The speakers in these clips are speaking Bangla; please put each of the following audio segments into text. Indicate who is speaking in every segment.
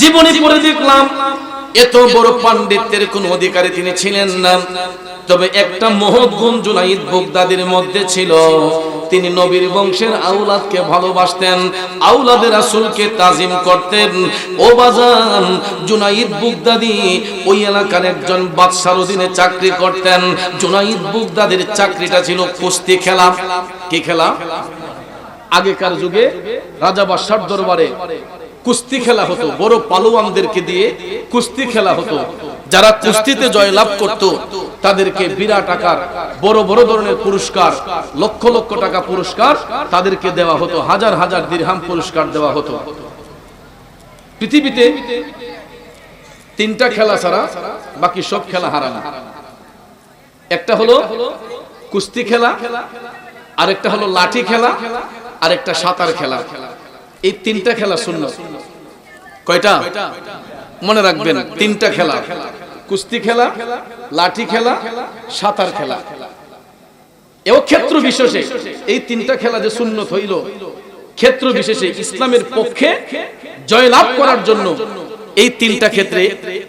Speaker 1: জীবনী পড়ে দেখলাম, এত বড় পাণ্ডিত্যের কোন অধিকারী তিনি ছিলেন না। তবে একটা মহৎ গুণ জুনাইদ বুগদাদির মধ্যে ছিল। তিনি নবীর বংশের আউলাদকে ভালোবাসতেন আউলাদের রাসূলকে তাজিম করতেন। ও বাজান, জুনাইদ বুগদাদি ওই এলাকার একজন বাদশার অধীনে চাকরি করতেন। জুনাইদ বুগদাদির চাকরিটা ছিল কুস্তি খেলা। কি খেলা? আগেকার যুগে রাজা বাদশার দরবারে কুস্তি খেলা হতো, বড় পালোয়ানদেরকে দিয়ে কুস্তি খেলা হতো। যারা কুস্তিতে জয়লাভ করত, তাদেরকে বিরাট আকার, বড় বড় ধরনের পুরস্কার, লক্ষ লক্ষ টাকা পুরস্কার তাদেরকে দেওয়া হতো, হাজার হাজার দিরহাম পুরস্কার দেওয়া হতো। পৃথিবীতে তিনটা খেলা ছাড়া বাকি সব খেলা হারানো। একটা হলো কুস্তি খেলা, আরেকটা হলো লাঠি খেলা আরেকটা সাঁতার খেলা। এই তিনটা খেলা শূন্য কয়টা? মনে রাখবেন, তিনটা খেলা। কুস্তি খেলা, লাঠি খেলা, সাঁতার খেলা। এও ক্ষেত্র বিশেষে এই তিনটা খেলা যে সুন্নত হইল, ক্ষেত্র বিশেষে ইসলামের পক্ষে জয়লাভ করার জন্য এই তিনটা ক্ষেত্রে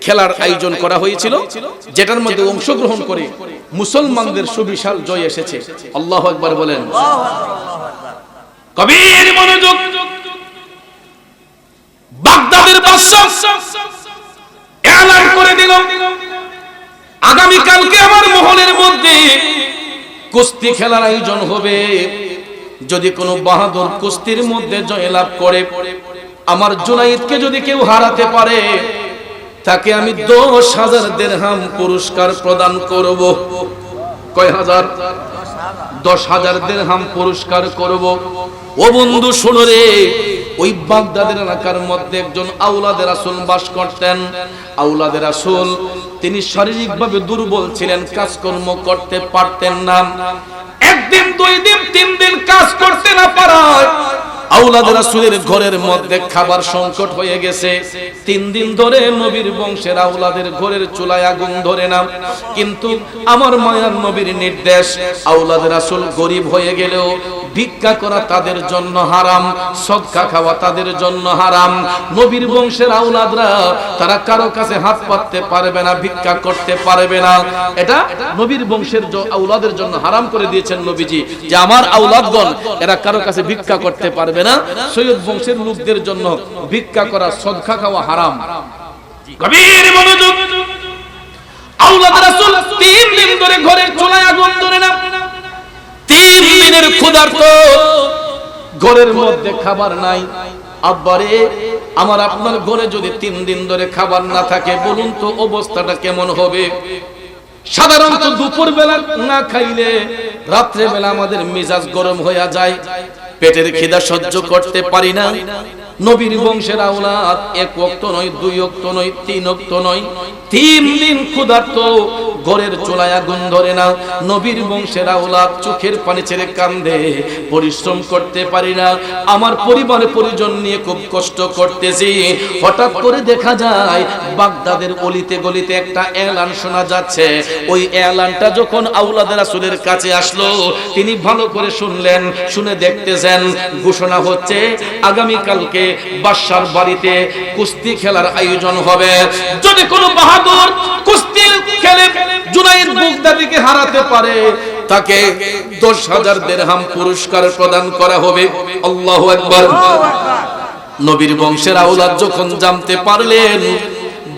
Speaker 1: খেলার আয়োজন করা হয়েছিল, যেটার মধ্যে অংশগ্রহণ করে মুসলমানদের সুবিশাল জয় এসেছে। আল্লাহ একবার বলেন। কবির মনোযোগ। বাগদাদের বাদশা এলান করে দিল। আগামী কালকে আমার মহলের মধ্যে কুস্তি খেলার আয়োজন হবে। যদি কোনো বাহাদুর কুস্তির মধ্যে জয়লাভ করে, আমার জুনাইদকে যদি কেউ হারাতে পারে, তাকে আমি দশ হাজার দেড়হাম পুরস্কার প্রদান করব। কয় হাজার? দশ হাজার দেড়হাম পুরস্কার করব। ও বন্ধু শোনো রে, ওই বাগদাদের এলাকার মধ্যে একজন আউলাদের আসল বাস করতেন। আউলাদের আসল তিনি শারীরিকভাবে দুর্বল ছিলেন, কাজকর্ম করতে পারতেন না। একদিন, দুই দিন, তিন দিন কাজ করতে না পারায় ঘরের মধ্যে খাবার সংকট হয়ে গেছে। তিন দিন ধরে নবীর বংশের আউলাদের ঘরের চুলায় আগুন ধরে না। কিন্তু আমার মায়ার নবীর নির্দেশ গরিব হয়ে গেলেও ভিক্ষা করা তাদের জন্য হারাম, সদকা খাওয়া তাদের জন্য হারাম। নবীর বংশের আউলাদরা তারা কারও কাছে হাত পাততে পারবে না, ভিক্ষা করতে পারবে না। এটা নবীর বংশের আউলাদের জন্য হারাম করে দিয়েছেন নবীজি। যে আমার আউলাদগণ এরা কারও কাছে ভিক্ষা করতে পারবে না? সৈয়দ বংশের লোকদের জন্য ভিক্ষা করা, সদকা খাওয়া হারাম। আমার আপনার ঘরে যদি তিন দিন ধরে খাবার না থাকে, বলুন তো অবস্থাটা কেমন হবে? সাধারণত দুপুর বেলা না খাইলে রাত্রে বেলা আমাদের মেজাজ গরম হয়ে যায়। পেটের খিদা সহ্য করতে পারি না। নবীর বংশের আওলাদ, এক অক্ত নয়, দুই অক্ত নয়, তিন অক্ত নয়, তিন দিন ক্ষুধার্ত, ঘরের চুলায় আগুন ধরে না। নবীর বংশের আওলাদ চোখের পানি ছেড়ে কান্দে, পরিশ্রম করতে পারি না। আমার পরিবারের পরিজন নিয়ে খুব কষ্ট করতেছি। হঠাৎ করে দেখা যায়, বাগদাদের অলিতে গলিতে একটা এলান শোনা যাচ্ছে। ওই এলানটা যখন আউলাদের রাসূলের কাছে আসলো, তিনি ভালো করে শুনলেন, শুনে দেখতেছেন। ঘোষণা হচ্ছে আগামী কালকে বাদশার বাড়িতে কুস্তি খেলার আয়োজন হবে। যদি কোনো বাহাদুর কুস্তি খেলে জুনাইদ বুগদাদিকে হারাতে পারে, তাকে দশ হাজার দেড়হাম পুরস্কার প্রদান করা হবে। আল্লাহ একবার নবীর বংশের আওলাদ যখন জানতে পারলেন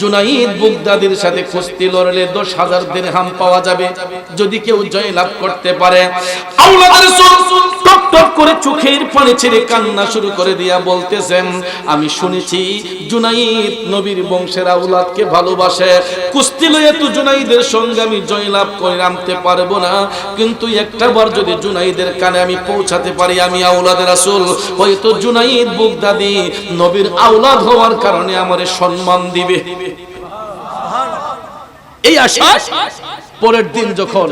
Speaker 1: জুনাইদ বুগদাদির সাথে কুস্তি লড়লে দশ হাজার দেড়হাম পাওয়া যাবে। যদি কেউ জয় লাভ করতে পারে। টপ টপ করে চোখের পানি ছেড়ে কান্না শুরু করে দিয়া বলতেছেন, আমি শুনেছি জুনাইদ নবীর বংশের আওলাদকে ভালোবাসে। কুস্তি লইয়া তো জুনাইদের সঙ্গে আমি জয় লাভ করে আনতে পারব না। কিন্তু একটা বার যদি জুনাইদের কানে আমি পৌঁছাতে পারি, আমি আওলাদের রাসূল, হয়তো জুনাইদ বুগদাদি নবীর আওলাদ হওয়ার কারণে আমারে সম্মান দিবে। এই আশা পরের দিন যখন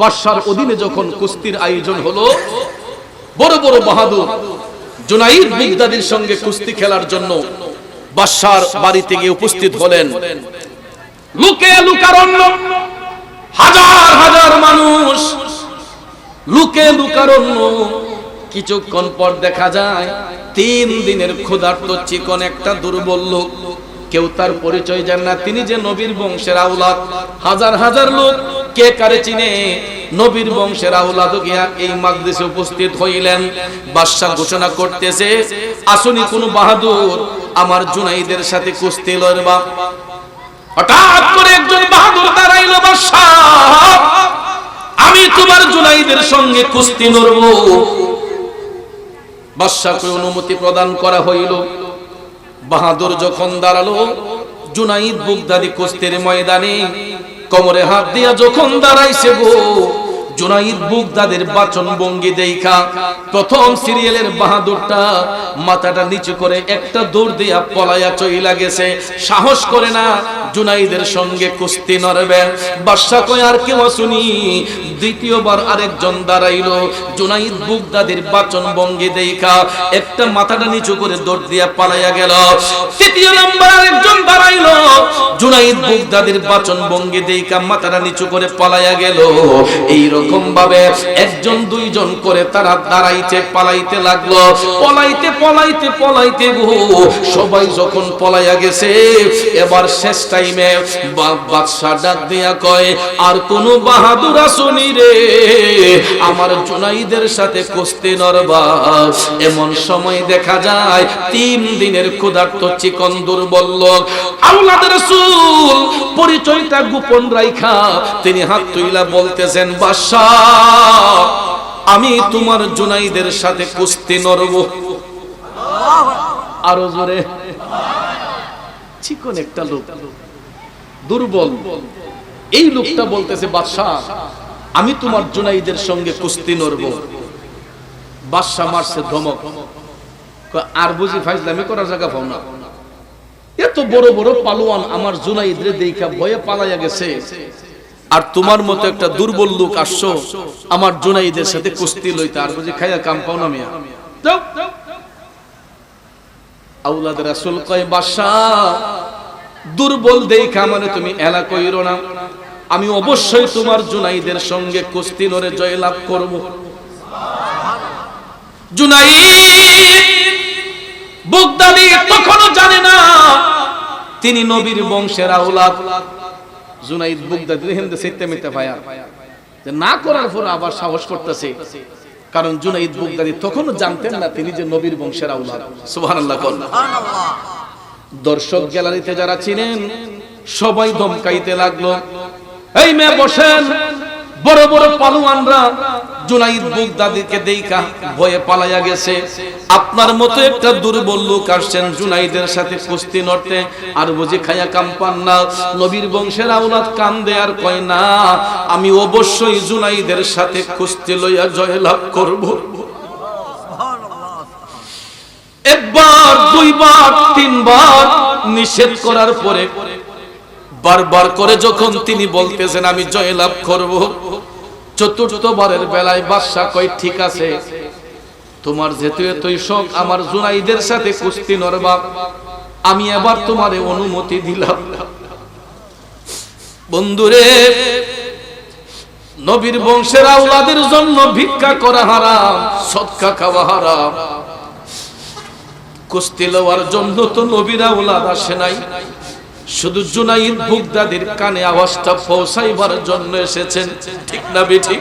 Speaker 1: বাদশার অধীনে যখন কুস্তির আয়োজন হলো, বড় বড় বাহাদুর জুনাইদ বুগদাদির সঙ্গে কুস্তি খেলার জন্য বাদশার বাড়িতে গিয়ে উপস্থিত হলেন। লুকে লুকারণ্য, হাজার হাজার মানুষ। লুকে লুকারণ্য, কিছুক্ষণ পর দেখা যায়, তিন দিনের ক্ষুধার্ত চিকন একটা দুর্বল লোক কেউ তার পরিচয় জান না। তিনি যে নবীর বংশের আউলাদ হাজার হাজার লোক, কে কারে চিনে? নবীর বংশের আউলাদ গিয়া এই মাগদেশে উপস্থিত হইলেন। বাদশাহ ঘোষণা করতেছে, আসুনি কোন বাহাদুর, আমার জুনাইদের সাথে কুস্তি লড়বা। হঠাৎ করে একজন বাহাদুর দাঁড়াইলো, বাদশাহ, আমি তোমার জুনাইদের সঙ্গে কুস্তি লড়ব। বাদশাহকে অনুমতি প্রদান করা হইল। বাহাদুর যখন দাঁড়াল জুনাইদ বুগদাদি কুস্তির ময়দানে কোমরে হাত দিয়া যখন দাঁড়াইছে গো জুনাইদ বুগদাদের বাচন ভঙ্গি দেইখা। প্রথম সিরিয়ালের বাহাদুরটা মাথাটা নিচু করে একটা দৌড় দিয়া পলায়া চইলা গেছে। সাহস করে না জুনাইদের সঙ্গে কুস্তি নড়বে। বাদশা কয়, আর কেউ শুনি দ্বিতীয়বার আরেকজন দাঁড়াইলো। জুনাইদ বুগদাদের বাচন ভঙ্গি দেইখা। একটা মাথাটা নিচু করে দৌড় দিয়া পালাইয়া গেল। তৃতীয় নম্বর আরেকজন দাঁড়াইলো। জুনাইদ বুগদাদের বাচন ভঙ্গি দেইখা, মাথাটা নিচু করে পালাইয়া গেল। এই রকম ভাবে একজন, দুইজন করে তারা দাঁড়াইতে, পালাইতে লাগল। পলাইতে পলাইতে পলাইতে গো, সবাই যখন পলাইয়া গেছে, এবার শেষ টাইমে বাদশাহ ডাক দিয়া কয়, আর কোন বাহাদুর আসনি রে, আমার জুনাইদের সাথে কুস্তি নরবা এমন সময় দেখা যায়, তিন দিনের ক্ষুধার্ত চিকন দুর্বল লোক আল্লাহ রাসূল পরিচয়টা গোপন রাইখা, তিনি হাত তুইলা বলতেছেন, বাদশাহ আমি তোমার জুনাইদের সাথে কুস্তি নরব আরও জোরে। চিকন একটা লোক। দুর্বল। এই লোকটা বলতেছে, বাদশাহ, আমি তোমার জুনাইদের সঙ্গে কুস্তি নরব বাদশাহ মারছে ধমক। আর বুঝি ফাইজলামি করার জায়গা পাও না। এত বড় বড় পালোয়ান আমার জুনাইদরে দেখা ভয়ে পালাইয়া গেছে। আর তোমার মতো একটা দুর্বল লোক আসছো, আমার জুনাইদের সাথে কুস্তি লইতে। আর বুঝি খাইয়া কাম পাও না মিয়া। আউলাদ রাসূল কয় বাদশাহ দুর্বল দেখা মানে তুমি এলা কইরো না। আমি অবশ্যই তোমার জুনাইদের সঙ্গে কুস্তি লড়ে জয়লাভ করব। জুনাইদ বুগদাদি তখনও জানে না, তিনি নবীর বংশের আওলাদ জুনাইদ বুগদাদি হিন্দে সেতে মিতে ভায়া যে না করার পর আবার সাহস করতেছে। কারণ জুনাইদ বুগদাদি তখনও জানতেন না তিনি যে নবীর বংশের আওলাদ। সুবহানাল্লাহ দর্শক গ্যালারিতে যারা ছিলেন সবাই ধমকাইতে লাগল। এই মেয়ে বসেন। বড় বড় পালুয়ানরা জুনাইদ বুগদাদিকে দেইকা ভয়ে পালাইয়া গেছে। আপনার মতো একটা দুর্বল লোক আসছেন জুনাইদের সাথে কুস্তি নড়তে, আর বুঝি খায়া কাম পান না। নবীর বংশের আওলাদ কান দেয়ার কয়, না, আমি অবশ্যই জুনাইদের সাথে কুস্তি লইয়া জয়লাভ করব। একবার, দুইবার, তিনবার নিষেধ করার পরে বারবার করে যখন তিনি বলতেছেন, আমি জয়লাভ করব। চতুর্থবারের বেলায় বাদশা কয়, ঠিক আছে, তোমার যেহেতু এতই শখ, আমার জুনাইদের সাথে কুস্তি নরবা আমি এবার তোমারে অনুমতি দিলাম। বন্ধুরে, নবীর বংশের আওলাদের জন্য ভিক্ষা করা হারাম, সৎকা খাওয়া হারাম। কুস্তি লওয়ার জন্য তো নবীর আওলাদ আসে নাই। শুধু জুনাইদ বুগদাদির কানে আওয়াজটা পৌঁছাইবার জন্য এসেছেন, ঠিক না বেঠি?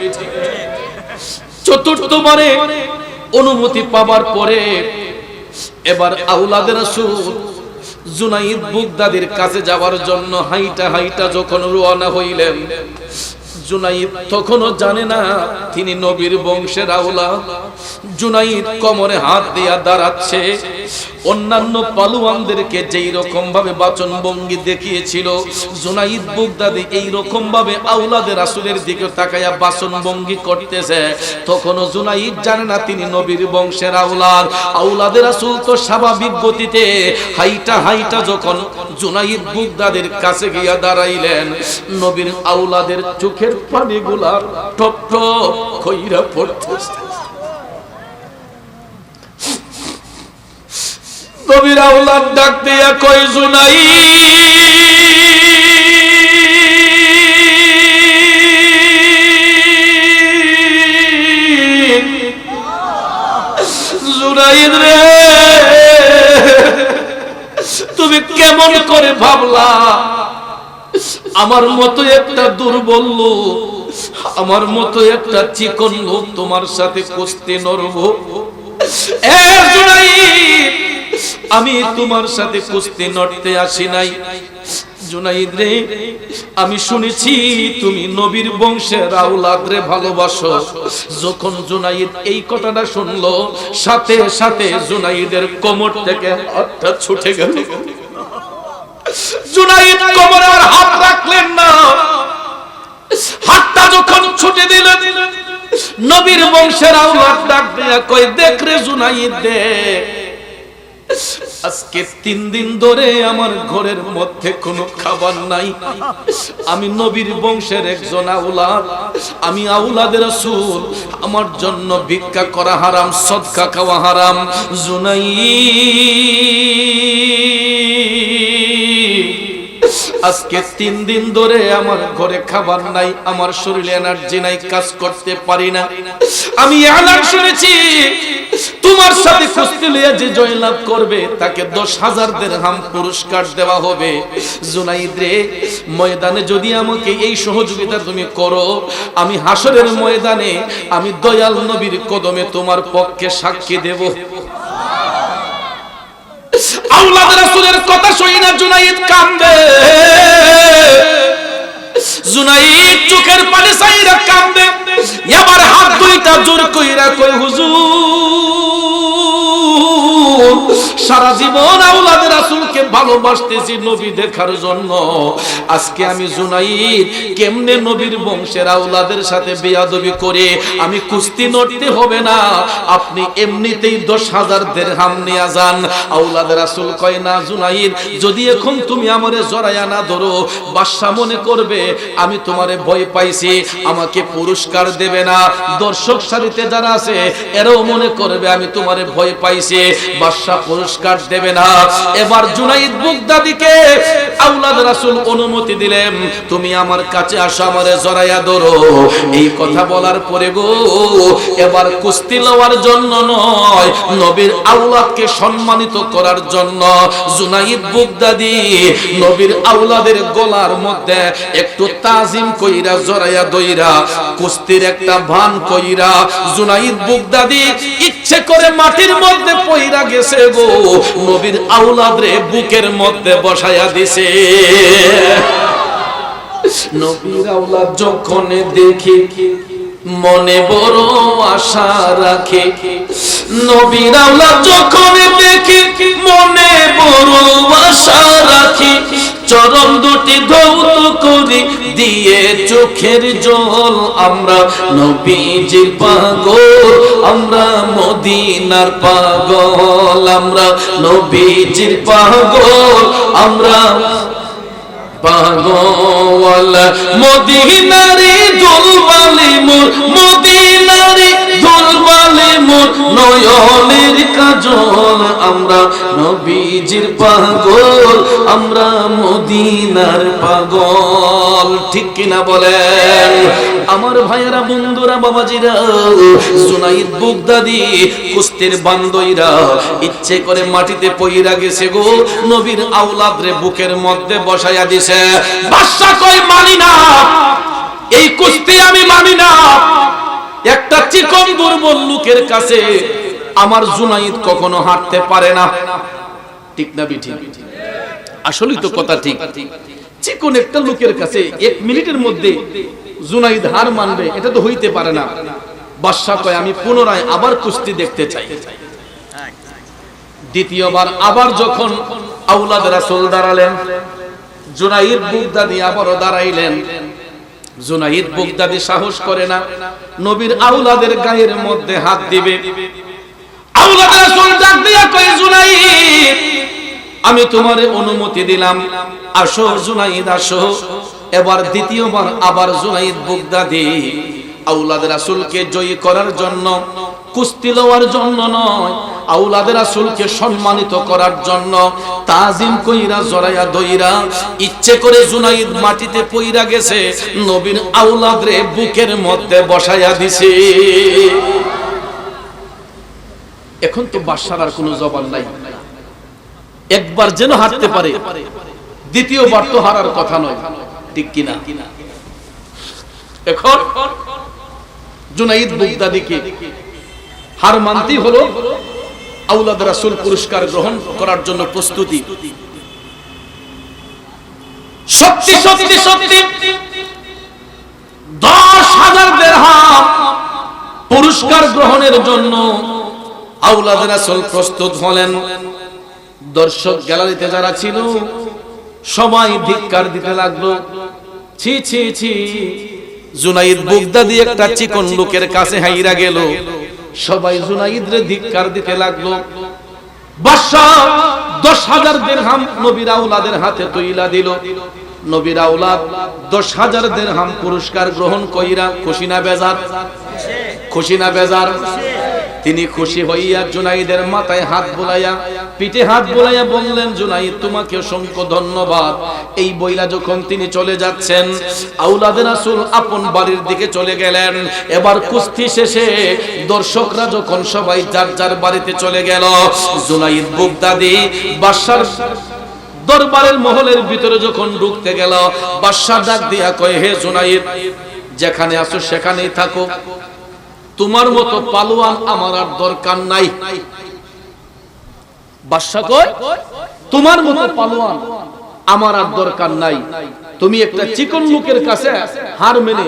Speaker 1: চতুর্থবারে অনুমতি পাবার পরে এবার আউলাদের রাসূল জুনাইদ বুগদাদির কাছে যাওয়ার জন্য হাইটা হাইটা যখন রওনা হইলেন, জুনাইদ তখনও জানে না তিনি নবীর বংশের আউলা। জুনাইদ কোমরে হাত দিয়া দাঁড়াচ্ছে অন্যান্য পালুয়ানদেরকে যেই রকম ভাবে বাচন ভঙ্গি দেখিয়েছিল, জুনাইদ বুগদাদি এই রকম ভাবে আউলাদের রাসূলের দিকে তাকায়া বাচন ভঙ্গি করতেছে। তখনও জুনাইদ জানে না তিনি নবীর বংশের আউলাদ আউলাদের রাসূল তো স্বাভাবিক গতিতে হাইটা হাইটা যখন জুনাইদ বুগদাদের কাছে গিয়া দাঁড়াইলেন, নবীর আউলাদের চোখের পানিগুলা টপ টপ কইরা পড়তেছে। নবীর আউলাদ ডাক দিয়া কই জুনাই। জুনাই জুনাইদ রে, তুমি কেমন করে ভাবলা? আমার মতো একটা দুর্বল লোক, আমার মতো একটা চিকন লোক তোমার সাথে কুস্তি নরব আমি তোমার সাথে কুস্তি নড়তে আসি নাই। জুনাইদ রে, আমি শুনেছি তুমি নবীর বংশের আউলাদ রে ভালোবাসো। যখন জুনাইদ এই কথাটা শুনলো, সাথে সাথে জুনাইদের কোমর থেকে হাতটা ছুটে গেল। জুনাইদ কোমরে আর হাত রাখলেন না। হাতটা যখন ছুটে দিলেন নবীর বংশের আউলাদ ডাক দিয়া কই দেখ রে জুনাইদ দেখ আজকে তিন দিন ধরে আমার ঘরের মধ্যে কোনো খাবার নাই। আমি নবীর বংশের একজন আউলাদ। আমি আউলাদের রাসূল। আমার জন্য ভিক্ষা করা হারাম, সদকা খাওয়া হারাম। জুনাই আজকে তিন দিন ধরে আমার ঘরে খাবার নাই, আমার শরীরে এনার্জি নাই, কাজ করতে পারি না। আমি এলান শুনেছি, তোমার সাথে কুস্তি লিয়ে যে জয়লাভ করবে, তাকে দশ হাজার দেড়হাম পুরস্কার দেওয়া হবে। জুনাইদ রে, ময়দানে যদি আমাকে এই সহযোগিতা তুমি করো, আমি হাসরের ময়দানে আমি দয়াল নবীর কদমে তোমার পক্ষে সাক্ষী দেব। আউলাদ রাসূলের কথা শুনিনা জুনাইদ কান্দে জুনাইদ চোখের পানি সাইরা কান্দে এবার হাত দুইটা জোর কইরা কই হুজুর। সারা জীবন আউলাদ রাসূলকে ভালোবাসতেছি নবী দেখার জন্য। আজকে আমি জুনাইদ কেমনে নবীর বংশের আউলাদের সাথে বেয়াদবি করে আমি কুস্তি নড়তে হবে না। আপনি এমনিতেই দশ হাজার দেড়হাম নিয়ে যান। আউলাদের রাসূল কয়, না জুনাইদ, যদি এখন তুমি আমারে জড়াইয়া না ধরো, বাদশা মনে করবে, আমি তোমারে ভয় পাইছি, আমাকে পুরস্কার দেবে না। দর্শক সারিতে যারা আছে, এরাও মনে করবে, আমি তোমারে ভয় পাইছি। বাদশা পুরস্কার দেবে না। এবার জুনাইদ বুগদাদিকে আউলাদ রাসূল অনুমতি দিলেন, তুমি আমার কাছে আসো, আমারে জড়াইয়া ধরো। এই কথা বলার পরে গো, এবার কুস্তি লওয়ার জন্য নয়, নবীর আউলাদকে সম্মানিত করার জন্য জুনাইদ বুগদাদি নবীর আউলাদের গলার মধ্যে একটু তাজিম কইরা, জড়াইয়া দইরা কুস্তির একটা ভান কইরা জুনাইদ বুগদাদি ইচ্ছে করে মাটির মধ্যে পইরা গেছে গো। নবীর আউলাদ রে বুকের মধ্যে বসায়া দিছে। নবীর আউলাদ যখন দেখি, মনে বড় আশা রাখে। নবীর আউলাদ যখন দেখি, মনে বড় আশা রাখি। চরম দুটি ধৌত করি দিয়ে চোখের জল। আমরা নবীজির পাগল, আমরা মদিনার পাগল। আমরা নবীজির পাগল, আমরা পাগল। মদিনারে দোলবালে মোর, মদিনারে দোলবালে মোর নয়নের কাজল। আমরা নবীজির পাগল, আমরা মদিনার পাগল। ঠিক কিনা বলেন? আমার ভাইয়েরা, বন্ধুরা, বাবাজিরা, জুনাইদ বুগদাদি, কুস্তির বান্দইরা, ইচ্ছে করে মাটিতে পইরা গেছে গো, নবীর আওলাদ রে বুকের মধ্যে বসাইয়া দিছে। বাদশা কই মানি না এই কুস্তি আমি মানি না। একটা চিকন দুর্বল লোকের কাছে আমার জুনাইদ কখনো হাঁটতে পারে না। ঠিক না বিঠি আসলেই তো কথা ঠিক। চিকন একটা লোকের কাছে এক মিনিটের মধ্যে জুনাইদ হার মানবে, এটা তো হইতে পারে না। বাদশা কয়, আমি পুনরায় আবার কুস্তি দেখতে চাই। দ্বিতীয়বার আবার যখন আউলাদ রাসূল দাঁড়ালেন, জুনাইদ বুগদাদি আবারও দাঁড়াইলেন জুনাইদ বুগদাদি সাহস করে না। নবীর আউলাদের গায়ের মধ্যে হাত দিবে। আউলাদ রাসূল ডাক দিয়া কয়, জুনাইদ, আমি তোমার অনুমতি দিলাম। আসো, জুনাইদ, আসো। এবার দ্বিতীয়বার আবার জুনাইদ বুগদাদি আউলাদ রাসূলকে জয়ী করার জন্য কুস্তি লওয়ার জন্য নয়, আউলাদ রাসূলকে সম্মানিত করার জন্য তাজিম কইরা, জড়াইয়া দইরা ইচ্ছে করে জুনাইদ মাটিতে পইরা গেছে, নবীর আউলাদ রে বুকের মধ্যে বসাইয়া দিছে। এখন তো বাদশার আর কোনো জবান নাই। একবার যেন হারতে পারে, দ্বিতীয়বার তো হারার কথা নয়, ঠিক কিনা? এখন জুনাইদ বুগদাদিকে হার মানতেই হলো আউলাদ রাসূল পুরস্কার গ্রহণ করার জন্য প্রস্তুতি। সত্যি সত্যি সত্যি দশ হাজার পুরস্কার গ্রহণের জন্য আউলাদ রাসূল প্রস্তুত হলেন। দর্শক গ্যালারিতে যারা ছিল, সবাই ধিক্কার দিতে লাগল। ছি ছি ছি। জুনাইদ বুগদাদি একটা চিকন লোকের কাছে হাইরা গেল। সবাই জুনাইদ রে ধিক্কার দিতে লাগল। বাদশাহ দশ হাজার দেড়হাম নবীর আউলাদের হাতে তৈলা দিল। নবীর আউলাদ দশ হাজার দেড়হাম পুরস্কার গ্রহণ কইরা খুশি না বেজার? খুশি না বেজার? তিনি খুশি হইয়া জুনাইদের মাথায় হাত বুলাইয়া পিঠে হাত বুলাইয়া বললেন, জুনাইদ তোমাকে অসংখ্য ধন্যবাদ। এই বইলা যখন তিনি চলে যাচ্ছেন আউলাদের রাসূল আপন বাড়ির দিকে চলে গেলেন। এবার কুস্তি শেষে দর্শকরা যখন সবাই যার যার বাড়িতে চলে গেল, জুনাইদ বুগদাদি বাদশার দরবারের মহলের ভিতরে যখন ঢুকতে গেল বাদশাহ ডাক দিয়া কয়, হে জুনাইদ, যেখানে আছো সেখানেই থাকো। তোমার মতো পালোয়ান আমার আর দরকার নাই। তোমার মতো পালোয়ান আমার আর দরকার নাই। তুমি একটা চিকন লোকের কাছে হার মেনে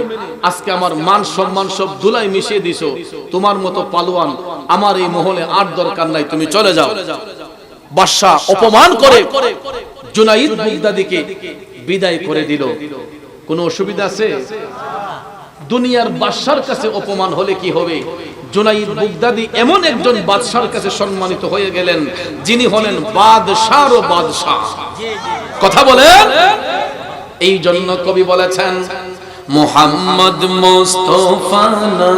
Speaker 1: আজকে আমার মান সম্মান সব ধুলাই মিশিয়ে দিছো। তোমার মতো পালোয়ান আমার এই মহলে আর দরকার নাই। তুমি চলে যাও। বাদশা অপমান করে জুনাইদ বুগদাদিকে বিদায় করে দিল। কোনো অসুবিধা আছে? দুনিয়ার বাদশার কাছে অপমান হলে কি হবে? জুনাইদ বুগদাদি এমন একজন বাদশার কাছে সম্মানিত হয়ে গেলেন, যিনি হলেন বাদশার ও বাদশাহ। কথা বলেন? এই জন্য কবি বলেছেন, মোহাম্মদ মোস্তফা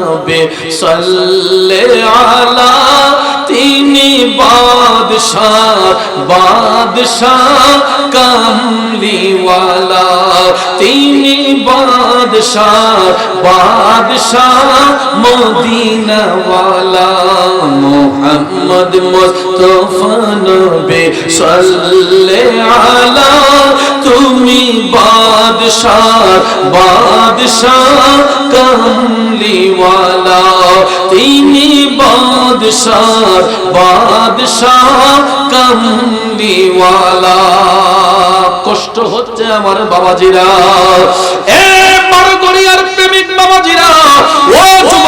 Speaker 1: নবে সাল্লে আলা তিনি বাদশাহ বাদশাহ কামলিওয়ালা। তিনি বাদশাহ বাদশাহ মদিনাওয়ালা। মোহাম্মদ মুস্তফা নবে সাল্লে আলা তুমি বাদশাহ বাদশাহ কামলিওয়ালা। তিনি কামলিওয়ালা। কষ্ট হচ্ছে আমার বাবাজিরা। এ বারগড়িয়ার প্রেমিক বাবাজিরা ও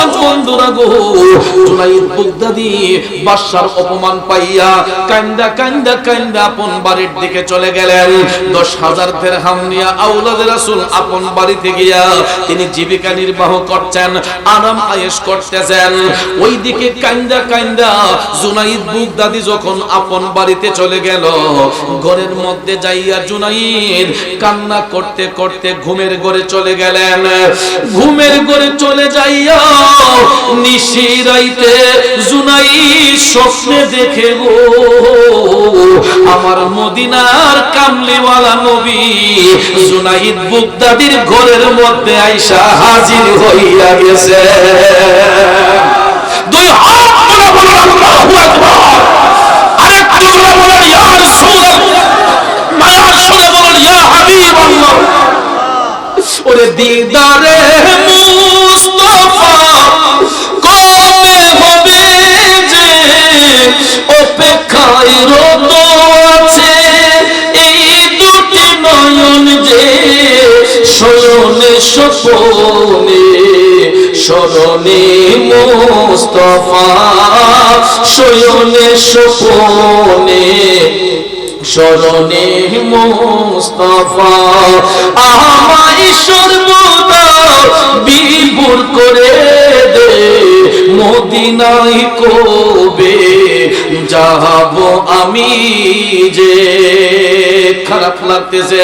Speaker 1: দিকে তিনি জীবিকা নির্বাহ করছেন, আরাম আয়েশ করতেছেন। ওইদিকে কান্দা কান্দা জুনাইদ বুগদাদি যখন আপন বাড়িতে চলে গেল, ঘরের মধ্যে যাইয়া জুনাইদ কান্না করতে করতে ঘুমের ঘরে চলে গেলেন। ঘুমের ঘরে চলে যাইয়া নিশিরাইতে জুনাই স্বপ্নে দেখে গো আমার মদিনার কামলিওয়ালা নবী জুনাইদ বুগদাদির ঘরের মধ্যে আইসা হাজির হইয়া গেছে। দুই হাত ওরে দিদারে মুস্তাফা কবে হবে যে অপেক্ষায় আছে। এই দুটি নয়ন যে শয়নে সপনে স্মরণে মুস্তফা শয়নে সপনে স্মরণে মুস্তফা। আমায় সর্বদা বিপুর করে মদিনায় কবে যাব আমি যে খারাপ লাগতেছে?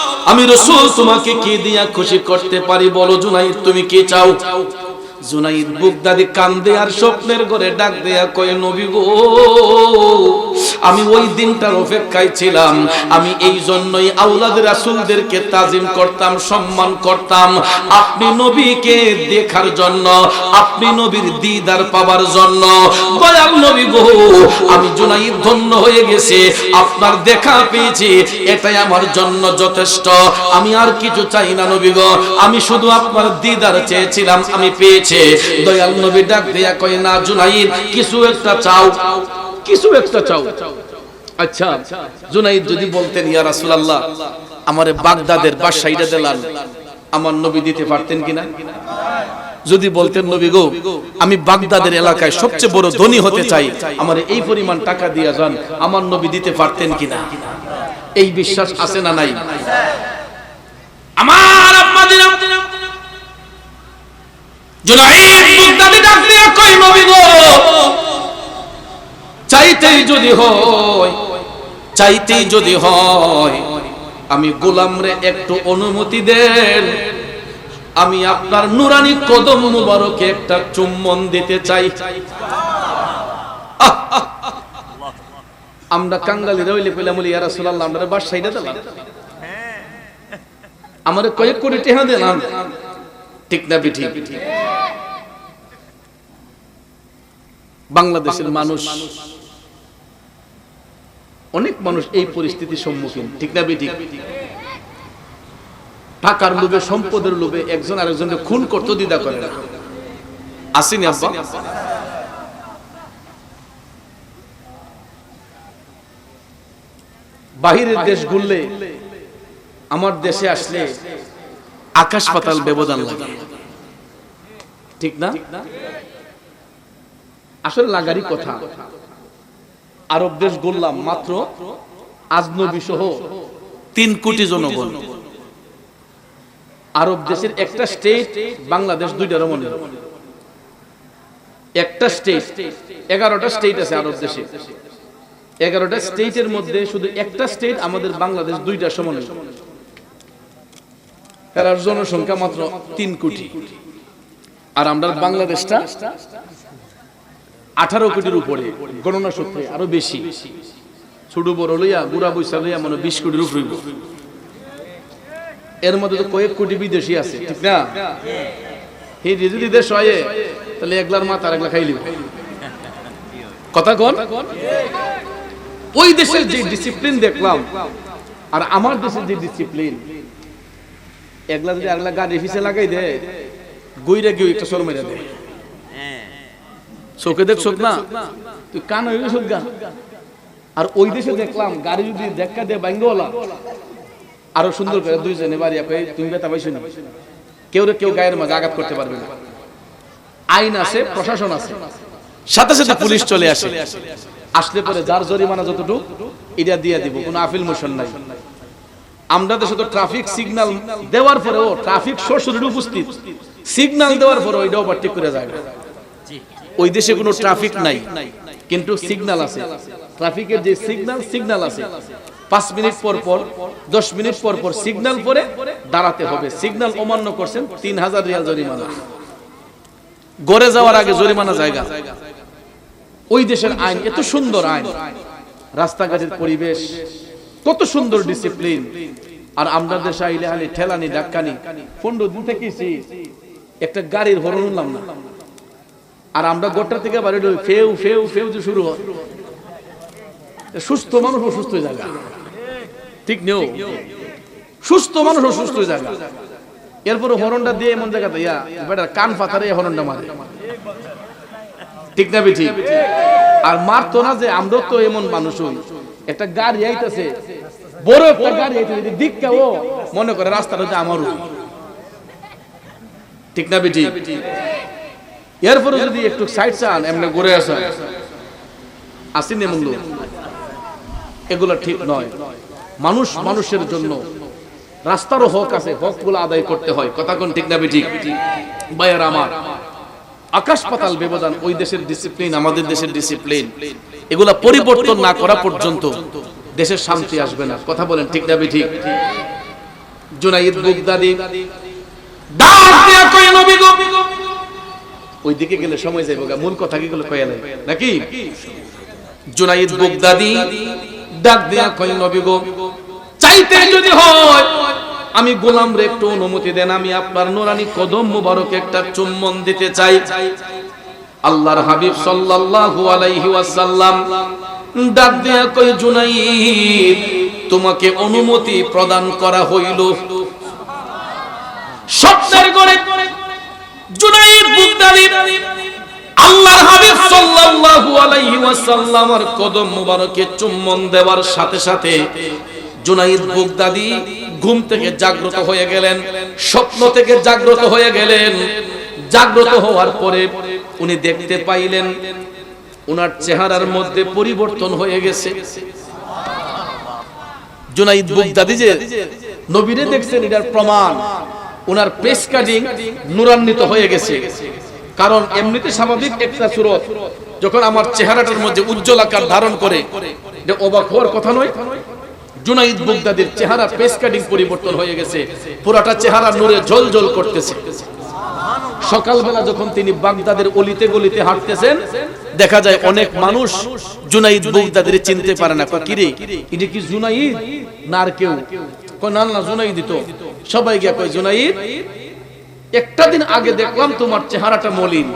Speaker 1: আমি রসুল তোমাকে কি দিয়া খুশি করতে পারি বলো জুনাই তুমি কি চাও? জুনাইদ বুকদাদি কান্দে আর স্বপ্নের ঘরে ডাক দেয়া কয়ে, নবী গো, আমি ওই দিনটার অপেক্ষায় ছিলাম। আমি এই জন্যই আউলাদ রাসূলদেরকে তাজিম করতাম, সম্মান করতাম। আপনি নবীকে দেখার জন্য, আপনি নবীর দিদার পাবার জন্য। দয়াল নবী গো, আমি জুনাইদ ধন্য হয়ে গেছে, আপনার দেখা পেয়েছি, এটাই আমার জন্য যথেষ্ট। আমি আর কিছু চাই না নবী গো, আমি শুধু আপনার দিদার চেয়েছিলাম, আমি পেয়েছি দয়াল নবী ডাক দেয়া কয়, না জুনাইদ, কিছু একটা চাও। কিছু একটা চাও। আচ্ছা জুনাইদ যদি বলতেন, ইয়া রাসূলুল্লাহ, আমারে বাগদাদের বাদশাহীটা দিলাম। আমার নবী দিতে পারতেন কিনা? যদি বলতেন, নবী গো, আমি বাগদাদের এলাকায় সবচেয়ে বড় ধনী হতে চাই। আমার এই পরিমাণ টাকা দিয়া যান, আমার নবী দিতে পারতেন কিনা? এই বিশ্বাস আছে না নাই? আমার আম্মা দিলাম জুনাইদ বাগদাদি ডাক দিয়া কই গো? চাইতেই যদি হয়, চাইতেই যদি হয়, আমি গোলামরে একটু অনুমতি দেন। আমি আপনার নুরানি কদম মুবারকে একটা চুম্বন দিতে চাই। আমরা কাঙ্গালি রইলে পেলাম বলি, ইয়া রাসূলুল্লাহ, আমরা বাদশাহীটা দিলাম। আমারে কয়েক কোটি টাকা দিলাম। ঠিক না বিঠি বাংলাদেশের মানুষ অনেক মানুষ এই পরিস্থিতির সম্মুখীন ঠিক না বেঠিক? টাকার লোভে সম্পদের লোভে একজন আরেকজনকে খুন করতে দ্বিধা করে। না আসেনি আব্বা? বাহিরের দেশ ঘুরলে আমার দেশে আসলে আকাশ পাতাল ব্যবধান লাগে। ঠিক না? আসলে লাগারই কথা। আরব দেশ ঘুরলাম মাত্র আজনবী সহ তিন কোটি জনগণ। আরব দেশের একটা স্টেট বাংলাদেশ দুইটারও মনে। একটা স্টেট এগারোটা স্টেট আছে আরব দেশে। এগারোটা স্টেটের মধ্যে শুধু একটা স্টেট আমাদের বাংলাদেশ দুইটা সমান এর জনসংখ্যা মাত্র তিন কোটি। আর আমরা বাংলাদেশটা আঠারো কোটির উপরে, গণনা সূত্রে আরও বেশি। ছোট বড় লইয়া, বুড়া বৈশা লইয়া মানে বিশ কোটির উপরে এর মধ্যে তো কয়েক কোটি বিদেশি আছে, ঠিক না? এই যদি দেশ হয়, তাহলে একলার মা তার একলা খাইলি কথা কন? ওই দেশের যে ডিসিপ্লিন দেখলাম, আর আমার দেশের যে ডিসিপ্লিন একলা যদি আগলা গাড়ি ফিসে লাগাই দে, গইরা গিয়ে একটা সর মেরে দেয় চোখে দেখছ না, তুই কান হয়ে গেছ গা। আর ওই দেশে দেখলাম, গাড়ি যদি দেখা দিয়ে বাঙ্গওয়ালা আরও সুন্দর করে দুইজনে বাড়ি আপনি তুমি বেতা পাইছো না? কেউ রে কেউ গায়ের মাঝে আঘাত করতে পারবে না। আইন আছে, প্রশাসন আছে। সাথে সাথে পুলিশ চলে আসে। আসলে পরে যার জরিমানা যতটুকু, এটা দিয়ে দিব, কোনো আপিল মোশন নাই। আমরা দেশে তো ট্রাফিক সিগন্যাল দেওয়ার পরেও ট্রাফিক সরাসরি উপস্থিত। সিগন্যাল দেওয়ার পরে ওইটা ওভারটেক করে যায়। ওই দেশে কোনো ট্রাফিক নাই। কিন্তু সিগন্যাল আছে। ট্রাফিকের যে সিগন্যাল সিগন্যাল আছে। পাঁচ মিনিট পর পর, দশ মিনিট পর পর সিগন্যাল পরে দাঁড়াতে হবে। সিগন্যাল অমান্য করছেন তিন হাজার রিয়াল জরিমানা। গড়ে যাওয়ার আগে জরিমানা জায়গা। ওই দেশের আইন, এত সুন্দর আইন। রাস্তাঘাটের পরিবেশ কত সুন্দর ডিসিপ্লিন আর আমরা দেশে আইলে আইলে ঠেলানি ডাক্কানি পনেরো দিন থেকেছি, একটা গাড়ির হরণ উঠলাম না। আর আমরা গোটা থেকে বাড়ি ফেউ ফেউ ফেউ যে শুরু হয় সুস্থ মানুষ অসুস্থ জায়গা ঠিক নেও? সুস্থ মানুষ অসুস্থ জায়গা এরপরে হরণটা দিয়ে এমন জায়গাতে, ইয়া, বেটার কান ফাতারে হরণটা মারে। ঠিক না, বেঠি? আর মারতো না যে আমরা তো এমন মানুষ হই। একটা গাড়ি আইতাছে। বড় একটা গাড়ি আইতাছে দিকটা ও মনে করে রাস্তাটা হচ্ছে আমারও ঠিক না বেটি? এরপরে যদি একটু সাইড চান এমনি ঘুরে আসেন। আসেন এমন লোক এগুলো ঠিক নয়। মানুষ মানুষের জন্য রাস্তারও হক আছে হকগুলো আদায় করতে হয়। কথা কোন ঠিক না বেটি? ভাইয়ার আমার। আকাশ পাতাল ব্যবধান ওই দেশের ডিসিপ্লিন আমাদের দেশের ডিসিপ্লিন এগুলা পরিবর্তন না করা পর্যন্ত দেশের শান্তি আসবে না। কথা বলেন ঠিক না ঠিক জুনাইদ বুগদাদি ওই দিকে গেলে সময় যাইব মূল কথা কি গুলো নাই? নাকি? জুনাইদ বুগদাদি ডাক দিয়া কই নবী গো! চাইতে যদি হয় আমি গোলাম রে একটু অনুমতি দেন, আমি আপনার নোরানি কদম মুবারক একটা চুম্বন দিতে চাই। আল্লাহর হাবিব সাল্লাল্লাহু আলাইহি ওয়াসাল্লাম ডাক দিয়া কই জুনাইদ, তোমাকে অনুমতি প্রদান করা হইল। স্বপ্নের করে জুনাইদ বুগদাদি আল্লাহর হাবিব সাল্লাল্লাহু আলাইহি ওয়াসাল্লামের কদম মুবারকে চুম্বন দেওয়ার সাথে সাথে জুনাইদ বুগদাদি ঘুম থেকে জাগ্রত হয়ে গেলেন, স্বপ্ন থেকে জাগ্রত হয়ে গেলেন। জাগ্রত হওয়ার পরে উনি দেখতে পাইলেন, উনার চেহারার মধ্যে পরিবর্তন হয়ে গেছে। জুনাইদ বুগদাদি যে নবীরে দেখছেন, এটার প্রমাণ, উনার পেস কাটিং নুরান্বিত হয়ে গেছে। কারণ এমনিতে স্বাভাবিক একটা সুরত, যখন আমার চেহারাটার মধ্যে উজ্জ্বল আকার ধারণ করে, এটা অবাক হওয়ার কথা নয়। জুনাইদ বুগদাদির চেহারা পেস কাটিং পরিবর্তন হয়ে গেছে। পুরাটা চেহারা নূরে জল জল করতেছে। সকালবেলা যখন তিনি বাগদাদের অলিতে গলিতে হাঁটতেছেন দেখা যায় অনেক মানুষ জুনাইদ বুগদাদের চিনতে পারে না। কয়, কিরে এটা কি জুনাইদ? না আর কেউ? না না জুনাইদ তো। সবাই গিয়া কয় জুনাইদ একটা দিন আগে দেখলাম তোমার চেহারাটা মলিন।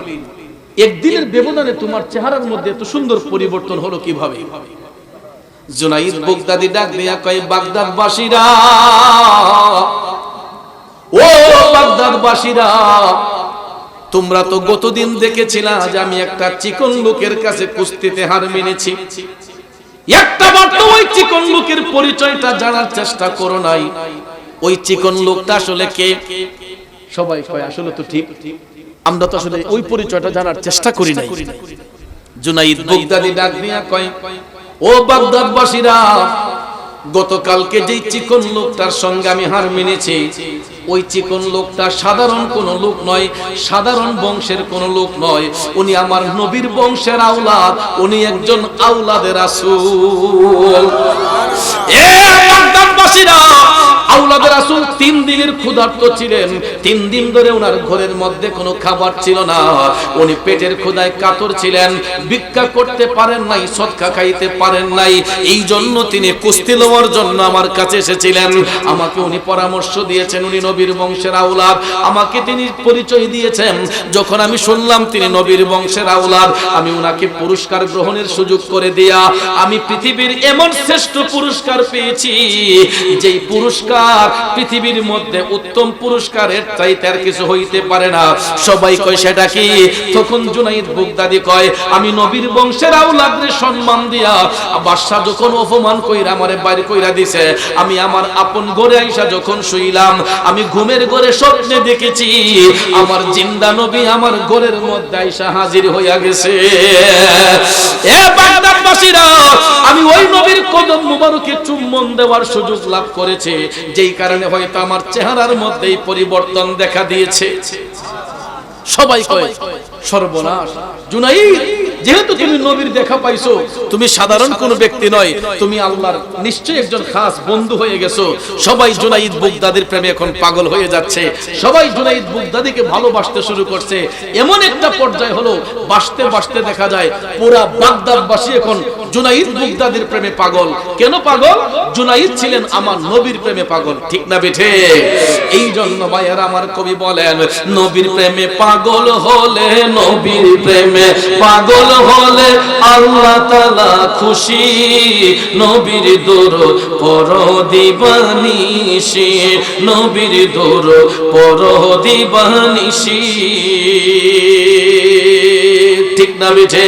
Speaker 1: একদিনের ব্যবধানে তোমার চেহারার মধ্যে এত সুন্দর পরিবর্তন হলো কীভাবে? জুনাইদ বুগদাদি ডাক দিয়া কয়, বাগদাদবাসীরা, ও বাগদাদবাসীরা, তোমরা তো গতদিন দেখেছিলা যে আমি একটা চিকন লোকের কাছে কুস্তিতে হার মেনেছি। একটা তো ওই চিকন লোকের পরিচয়টা জানার চেষ্টা করো নাই। ওই চিকন লোকটা আসলে কে? সবাই কয়, আসলে তো ঠিক। আমরা তো আসলে ওই পরিচয়টা জানার চেষ্টা করি নাই। জুনাইদ বুগদাদি ডাক দিয়া কয় ও বাগদাদবাসীরা গতকালকে যেই চিকন লোকটার সঙ্গে আমি হার মেনেছি, ওই চিকন লোকটা সাধারণ কোন লোক নয়, সাধারণ বংশের কোন লোক নয়। উনি আমার নবীর বংশের আওলাদ, উনি একজন আওলাদের বাগদাদবাসীরা আওলাদের রাসূল তিন দিনের ক্ষুধার্ত ছিলেন। তিন দিন ধরে ওনার ঘরের মধ্যে কোনো খাবার ছিল না। উনি পেটের ক্ষুধায় কাতর ছিলেন, ভিক্ষা করতে পারেন নাই খাইতে পারেন নাই। এই জন্য তিনি কুস্তি লওয়ার জন্য আমার কাছে এসেছিলেন। আমাকে উনি পরামর্শ দিয়েছেন, উনি নবীর বংশের আওলাদ আমাকে তিনি পরিচয় দিয়েছেন। যখন আমি শুনলাম তিনি নবীর বংশের আওলাদ আমি উনাকে পুরস্কার গ্রহণের সুযোগ করে দিয়া আমি পৃথিবীর এমন শ্রেষ্ঠ পুরস্কার পেয়েছি, যেই পুরস্কার পৃথিবীর মধ্যে উত্তম পুরস্কারের চাইতে আর কিছু হইতে পারে না। সবাই কয়, সেটা কি? তখন জুনাইদ বুগদাদি কয়, আমি নবীর বংশের আওলাদরে সম্মান দিয়া বাদশা যখন অপমান কইরা আমারে বাইরে কইরা দিছে, আমি আমার আপন ঘরে আইসা যখন শুইলাম, আমি ঘুমের ঘরে স্বপ্নে দেখেছি, আমার জিন্দা নবী আমার ঘরের মধ্যে আইসা হাজির হইয়া গেছে। আমি ওই নবীর কদম মুবারকে চুম্বন দেওয়ার সুযোগ লাভ করেছে, যেই কারণে হয়তো আমার চেহারার মধ্যেই পরিবর্তন দেখা দিয়েছে। সবাই কয়, সর্বনাশ। জুনাইদ যেহেতু তুমি নবীর দেখা পাইছো, তুমি সাধারণ কোন ব্যক্তি নয়, তুমি আল্লাহর নিশ্চয়ই একজন খাস বন্ধু হয়ে গেছো। সবাই জুনাইদ বুগদাদির প্রেমে এখন পাগল হয়ে যাচ্ছে। সবাই জুনাইদ বুগদাদিকে ভালোবাসতে শুরু করছে। এমন একটা পর্যায় হলো, বাসতে বাসতে দেখা যায়, পুরা বাগদাদবাসী এখন জুনাইদ বুগদাদির প্রেমে পাগল। কেন পাগল? জুনাইদ ছিলেন আমার নবীর প্রেমে পাগল। ঠিক না বেঠে? এই জন্য ভাইয়ের আমার কবি বলেন, নবীর প্রেমে পাগল হলে নবীর প্রেমে পাগল হলে আল্লাহ তালা খুশি। নবীর দূর পর দিবানিসি নবীর দূর পর দিবানিসি ঠিক না বেঠে?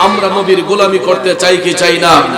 Speaker 1: আমরা নবীর গোলামি করতে চাই কি চাই না?